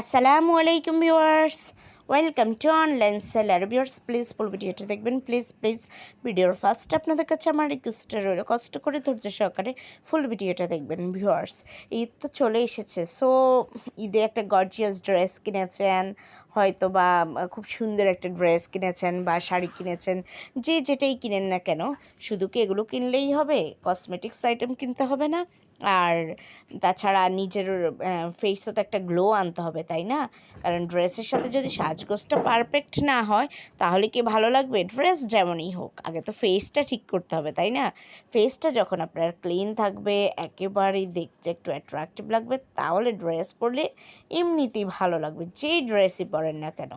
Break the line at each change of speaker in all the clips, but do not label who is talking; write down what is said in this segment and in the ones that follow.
আসসালামু আলাইকুম viewers welcome to online seller viewers please full ভিডিওটা দেখবেন। প্লিজ প্লিজ ভিডিওর ফার্স্ট আপনাদের কাছে আমার রিকোয়েস্টটা রইল। কষ্ট করে, ধৈর্য সহকারে ফুল ভিডিওটা দেখবেন ভিউয়ার্স ঈদ তো চলে এসেছে। সো ঈদে একটা গর্জিয়াস ড্রেস কিনেছেন। হয়তো বা খুব সুন্দর একটা ড্রেস কিনেছেন বা শাড়ি কিনেছেন। যে যেটাই কিনেন না কেন, শুধু কি এগুলো কিনলেই হবে? কসমেটিক্স আইটেম কিনতে হবে না। আর তাছাড়া নিজের ফেসও তো একটা গ্লো আনতে হবে, তাই না? কারণ ড্রেসের সাথে যদি সাজগোজটা পারফেক্ট না হয়, তাহলে কি ভালো লাগবে? ড্রেস যেমনই হোক, আগে তো ফেসটা ঠিক করতে হবে, তাই না? ফেসটা যখন আপনার ক্লিন থাকবে, একেবারেই দেখতে একটু অ্যাট্রাকটিভ লাগবে, তাহলে ড্রেস পরলে এমনিতেই ভালো লাগবে। যেই ড্রেসই পরেন না কেন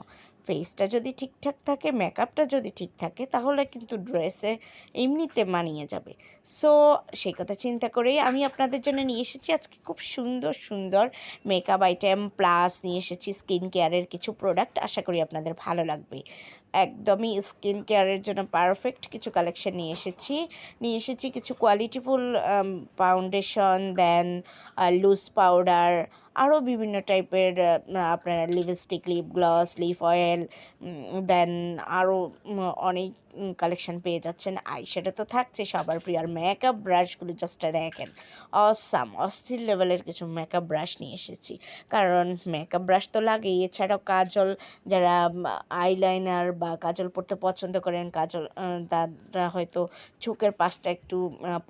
ফেসটা যদি ঠিকঠাক থাকে মেকআপটা যদি ঠিক থাকে, তাহলে কিন্তু ড্রেসে এমনিতে মানিয়ে যাবে। সো সেই কথা চিন্তা করেই আমি আপনাদের জন্য নিয়ে এসেছি। আজকে খুব সুন্দর সুন্দর মেকআপ আইটেম প্লাস নিয়ে এসেছি স্কিন কেয়ারের কিছু প্রোডাক্ট আশা করি আপনাদের ভালো লাগবে। একদমই স্কিন কেয়ারের জন্য পারফেক্ট কিছু কালেকশন নিয়ে এসেছি। নিয়ে এসেছি কিছু qualityful foundation then loose powder আরও বিভিন্ন টাইপের আপনার lipstick lip gloss lip oil then আরও অনেক কালেকশন পেয়ে যাচ্ছেন। আই, সেটা তো থাকছে, সবার প্রিয়। আর মেকআপ ব্রাশগুলো জাস্ট দেখেন। অসাম অস্থির লেভেলের কিছু মেকআপ ব্রাশ নিয়ে এসেছি। কারণ মেকআপ ব্রাশ তো লাগেই। এছাড়াও কাজল, যারা আইলাইনার বা কাজল পরতে পছন্দ করেন, কাজল তারা হয়তো চোখের পাশটা একটু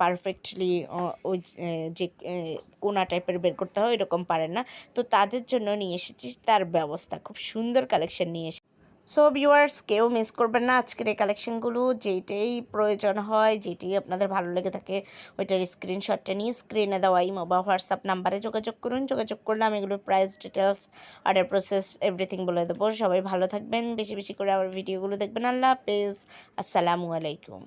পারফেক্টলি ওই যে কোনা টাইপের বের করতে হয় এরকম পারেন না। তো তাদের জন্য নিয়ে এসেছি। তার ব্যবস্থা, খুব সুন্দর কালেকশন নিয়ে সো ভিউয়ার্স কেউ মিস করবেন না। আজকের এই কালেকশনগুলো যেটাই প্রয়োজন হয় যেটি আপনাদের ভালো লেগে থাকে, ওইটার স্ক্রিনশটটা নিয়ে স্ক্রিনে দেওয়া ইমো বা হোয়াটসঅ্যাপ নাম্বারে যোগাযোগ করুন। যোগাযোগ করলে আমি এগুলোর price details order process everything বলে দেবো। সবাই ভালো থাকবেন। বেশি বেশি করে আমার ভিডিওগুলো দেখবেন। আল্লাহ হাফেজ। আসসালামু আলাইকুম।